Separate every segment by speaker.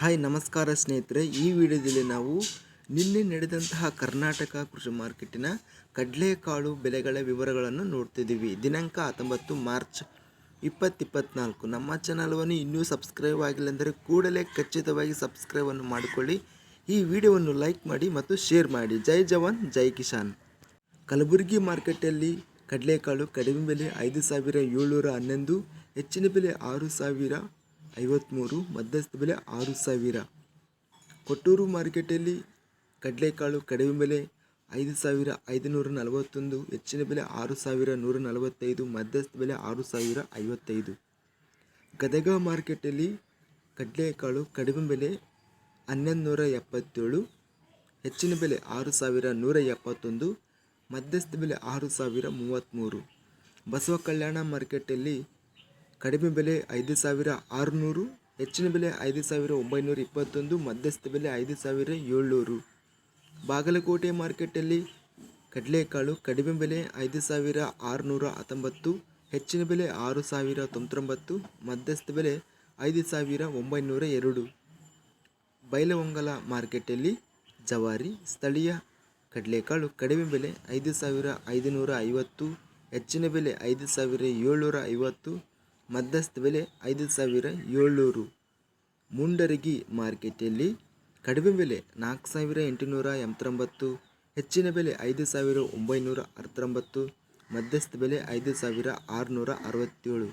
Speaker 1: Hi, ನಮಸ್ಕಾರ ಸ್ನೇಹಿತರೆ. ಈ ವಿಡಿಯೋದಲ್ಲಿ ನಾವು ನಿನ್ನೆ ನಡೆದಂತಹ ಕರ್ನಾಟಕ ಕೃಷಿ ಮಾರ್ಕೆಟಿನ ಕಡಲೆಕಾಳು ಬೆಲೆಗಳ ವಿವರಗಳನ್ನು ನೋಡ್ತಿದ್ದೀವಿ. ದಿನಾಂಕ ಹತ್ತೊಂಬತ್ತು ಮಾರ್ಚ್ ಇಪ್ಪತ್ತಿಪ್ಪತ್ನಾಲ್ಕು. ನಮ್ಮ ಚಾನಲ್ವನ್ನು ಇನ್ನೂ ಸಬ್ಸ್ಕ್ರೈಬ್ ಆಗಿಲ್ಲ ಅಂದರೆ ಕೂಡಲೇ ಖಚಿತವಾಗಿ ಸಬ್ಸ್ಕ್ರೈಬನ್ನು ಮಾಡಿಕೊಳ್ಳಿ. ಈ ವಿಡಿಯೋವನ್ನು ಲೈಕ್ ಮಾಡಿ ಮತ್ತು ಶೇರ್ ಮಾಡಿ. ಜೈ ಜವಾನ್, ಜೈ ಕಿಶಾನ್ ಕಲಬುರಗಿ ಮಾರ್ಕೆಟಲ್ಲಿ ಕಡಲೆಕಾಳು ಕಡಿಮೆ ಬೆಲೆ ಐದು ಸಾವಿರ ಏಳ್ನೂರ ಹನ್ನೊಂದು, ಹೆಚ್ಚಿನ ಬೆಲೆ ಆರು ಸಾವಿರ ಐವತ್ತ್ಮೂರು ಮಧ್ಯಸ್ಥ ಬೆಲೆ ಆರು ಸಾವಿರ. ಕೊಟ್ಟೂರು ಮಾರುಕಟ್ಟೆಯಲ್ಲಿ ಕಡಲೆಕಾಳು ಕಡಿಮೆ ಬೆಲೆ ಐದು ಸಾವಿರ ಐದುನೂರ ನಲವತ್ತೊಂದು, ಹೆಚ್ಚಿನ ಬೆಲೆ ಆರು ಸಾವಿರ ನೂರ ನಲವತ್ತೈದು, ಮಧ್ಯಸ್ಥ ಬೆಲೆ ಆರು ಸಾವಿರ ಐವತ್ತೈದು. ಗದಗ ಮಾರ್ಕೆಟಲ್ಲಿ ಕಡಲೆಕಾಳು ಕಡಿಮೆ ಬೆಲೆ ಹನ್ನೊಂದು ನೂರ ಎಪ್ಪತ್ತೇಳು, ಹೆಚ್ಚಿನ ಬೆಲೆ ಆರು ಸಾವಿರ ನೂರ ಎಪ್ಪತ್ತೊಂದು, ಮಧ್ಯಸ್ಥ ಬೆಲೆ ಆರು ಸಾವಿರ ಮೂವತ್ತ್ಮೂರು ಬಸವ ಕಲ್ಯಾಣ ಮಾರ್ಕೆಟಲ್ಲಿ ಕಡಿಮೆ ಬೆಲೆ ಐದು ಸಾವಿರ ಆರುನೂರು, ಹೆಚ್ಚಿನ ಬೆಲೆ ಐದು ಸಾವಿರ ಒಂಬೈನೂರ ಇಪ್ಪತ್ತೊಂದು, ಮಧ್ಯಸ್ಥ ಬೆಲೆ ಐದು ಸಾವಿರ ಏಳ್ನೂರು. ಬಾಗಲಕೋಟೆ ಮಾರ್ಕೆಟಲ್ಲಿ ಕಡಲೆಕಾಳು ಕಡಿಮೆ ಬೆಲೆ ಐದು ಸಾವಿರ ಆರುನೂರ ಹತ್ತೊಂಬತ್ತು, ಹೆಚ್ಚಿನ ಬೆಲೆ ಆರು ಸಾವಿರ ತೊಂಬತ್ತೊಂಬತ್ತು, ಮಧ್ಯಸ್ಥ ಬೆಲೆ ಐದು ಸಾವಿರ ಒಂಬೈನೂರ ಎರಡು. ಬೈಲಹೊಂಗಲ ಮಾರ್ಕೆಟಲ್ಲಿ ಜವಾರಿ, ಸ್ಥಳೀಯ ಕಡಲೆಕಾಳು ಕಡಿಮೆ ಬೆಲೆ ಐದು ಸಾವಿರ ಐದುನೂರ ಐವತ್ತು, ಹೆಚ್ಚಿನ ಬೆಲೆ ಐದು ಸಾವಿರ ಏಳ್ನೂರ ಐವತ್ತು ಮಧ್ಯಸ್ಥ ಬೆಲೆ ಐದು ಸಾವಿರ ಏಳ್ನೂರು. ಮುಂಡರಗಿ ಮಾರ್ಕೆಟಲ್ಲಿ ಕಡಿಮೆ ಬೆಲೆ ನಾಲ್ಕು ಸಾವಿರ ಎಂಟುನೂರ ಎಂಬತ್ತೊಂಬತ್ತು, ಹೆಚ್ಚಿನ ಬೆಲೆ ಐದು ಸಾವಿರ ಒಂಬೈನೂರ ಅರವತ್ತೊಂಬತ್ತು, ಮಧ್ಯಸ್ಥ ಬೆಲೆ ಐದು ಸಾವಿರ ಆರುನೂರ ಅರವತ್ತೇಳು.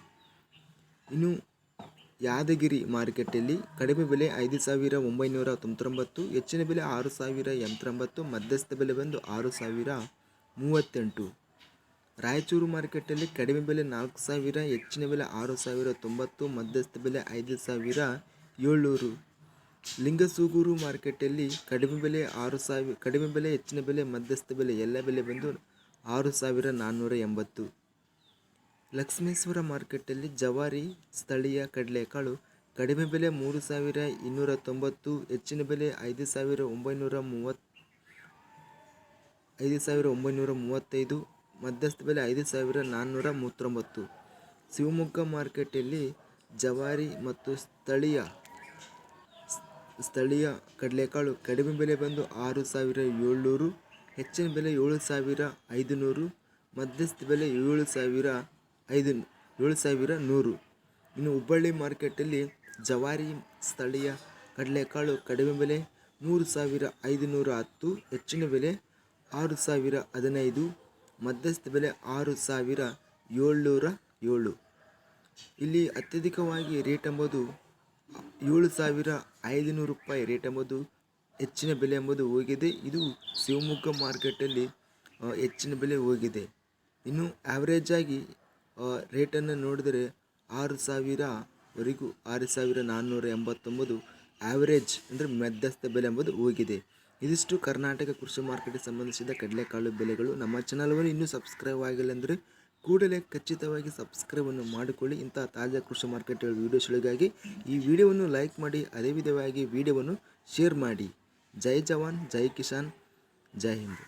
Speaker 1: ಇನ್ನು ಯಾದಗಿರಿ ಮಾರ್ಕೆಟಲ್ಲಿ ಕಡಿಮೆ ಬೆಲೆ ಐದು ಸಾವಿರ ಒಂಬೈನೂರ ತೊಂಬತ್ತೊಂಬತ್ತು, ಹೆಚ್ಚಿನ ಬೆಲೆ ಆರು ಸಾವಿರ ಎಂಬತ್ತೊಂಬತ್ತು, ಮಧ್ಯಸ್ಥ ಬೆಲೆ ಬಂದು ಆರು ಸಾವಿರ ಮೂವತ್ತೆಂಟು. ರಾಯಚೂರು ಮಾರ್ಕೆಟಲ್ಲಿ ಕಡಿಮೆ ಬೆಲೆ ನಾಲ್ಕು ಸಾವಿರ, ಹೆಚ್ಚಿನ ಬೆಲೆ ಆರು ಸಾವಿರ, ತೊಂಬತ್ತು, ಮಧ್ಯಸ್ಥ ಬೆಲೆ ಐದು ಸಾವಿರ, ಏಳ್ನೂರು. ಲಿಂಗಸೂಗೂರು ಮಾರ್ಕೆಟಲ್ಲಿ ಕಡಿಮೆ ಬೆಲೆ ಆರು ಸಾವಿರ, ಕಡಿಮೆ ಬೆಲೆ, ಹೆಚ್ಚಿನ ಬೆಲೆ, ಮಧ್ಯಸ್ಥ ಬೆಲೆ ಎಲ್ಲ ಬೆಲೆ ಬಂದು ಆರು ಸಾವಿರ ನಾನ್ನೂರ ಎಂಬತ್ತು. ಲಕ್ಷ್ಮೇಶ್ವರ ಮಾರ್ಕೆಟಲ್ಲಿ ಜವಾರಿ, ಸ್ಥಳೀಯ ಕಡಲೆಕಾಳು ಕಡಿಮೆ ಬೆಲೆ ಮೂರು ಸಾವಿರ ಇನ್ನೂರ ತೊಂಬತ್ತು, ಹೆಚ್ಚಿನ ಬೆಲೆ ಐದು ಸಾವಿರ ಒಂಬೈನೂರ ಮೂವತ್ತು, ಐದು ಸಾವಿರ ಒಂಬೈನೂರ ಮೂವತ್ತೈದು ಮಧ್ಯಸ್ಥ ಬೆಲೆ ಐದು ಸಾವಿರ ನಾನ್ನೂರ ಮೂವತ್ತೊಂಬತ್ತು. ಶಿವಮೊಗ್ಗ ಮಾರ್ಕೆಟಲ್ಲಿ ಜವಾರಿ ಮತ್ತು ಸ್ಥಳೀಯ ಸ್ಥಳೀಯ ಕಡಲೆಕಾಳು ಕಡಿಮೆ ಬೆಲೆ ಬಂದು ಆರು ಸಾವಿರ ಏಳ್ನೂರು, ಹೆಚ್ಚಿನ ಬೆಲೆ ಏಳು ಸಾವಿರ ಐದುನೂರು, ಮಧ್ಯಸ್ಥ ಬೆಲೆ ಏಳು ಸಾವಿರ ಐದು, ಏಳು ಸಾವಿರ ನೂರು. ಇನ್ನು ಹುಬ್ಬಳ್ಳಿ ಮಾರ್ಕೆಟಲ್ಲಿ ಜವಾರಿ, ಸ್ಥಳೀಯ ಕಡಲೆಕಾಳು ಕಡಿಮೆ ಬೆಲೆ ಮೂರು ಸಾವಿರ ಐದುನೂರ ಹತ್ತು, ಹೆಚ್ಚಿನ ಬೆಲೆ ಆರು ಸಾವಿರ ಹದಿನೈದು ಮಧ್ಯಸ್ಥ ಬೆಲೆ ಆರು ಸಾವಿರ ಏಳ್ನೂರ ಏಳು. ಇಲ್ಲಿ ಅತ್ಯಧಿಕವಾಗಿ ರೇಟ್ ಎಂಬುದು ಏಳು ಸಾವಿರ ಐದುನೂರು ರೂಪಾಯಿ. ರೇಟ್ ಎಂಬುದು ಹೆಚ್ಚಿನ ಬೆಲೆ ಎಂಬುದು ಹೋಗಿದೆ. ಇದು ಶಿವಮೊಗ್ಗ ಮಾರ್ಕೆಟಲ್ಲಿ ಹೆಚ್ಚಿನ ಬೆಲೆ ಹೋಗಿದೆ. ಇನ್ನು ಆ್ಯಾವ್ರೇಜ್ ಆಗಿ ರೇಟನ್ನು ನೋಡಿದರೆ ಆರು ಸಾವಿರವರೆಗೂ ಆರು ಸಾವಿರ ನಾನ್ನೂರ ಎಂಬತ್ತೊಂಬತ್ತು. ಆ್ಯಾವ್ರೇಜ್ ಅಂದರೆ ಮಧ್ಯಸ್ಥ ಬೆಲೆ ಎಂಬುದು ಹೋಗಿದೆ. ಇದಿಷ್ಟು ಕರ್ನಾಟಕ ಕೃಷಿ ಮಾರ್ಕೆಟ್ಗೆ ಸಂಬಂಧಿಸಿದ ಕಡಲೆಕಾಳು ಬೆಲೆಗಳು. ನಮ್ಮ ಚಾನಲ್ವನ್ನು ಇನ್ನೂ ಸಬ್ಸ್ಕ್ರೈಬ್ ಆಗಿಲ್ಲ ಅಂದರೆ ಕೂಡಲೇ ಖಚಿತವಾಗಿ ಸಬ್ಸ್ಕ್ರೈಬನ್ನು ಮಾಡಿಕೊಳ್ಳಿ. ಇಂತಹ ತಾಜಾ ಕೃಷಿ ಮಾರ್ಕೆಟ್ ವೀಡಿಯೋಸ್ಗಳಿಗಾಗಿ ಈ ವಿಡಿಯೋವನ್ನು ಲೈಕ್ ಮಾಡಿ, ಅದೇ ವಿಧವಾಗಿ ವಿಡಿಯೋವನ್ನು ಶೇರ್ ಮಾಡಿ. ಜೈ ಜವಾನ್, ಜೈ ಕಿಸಾನ್, ಜೈ ಹಿಂದ್.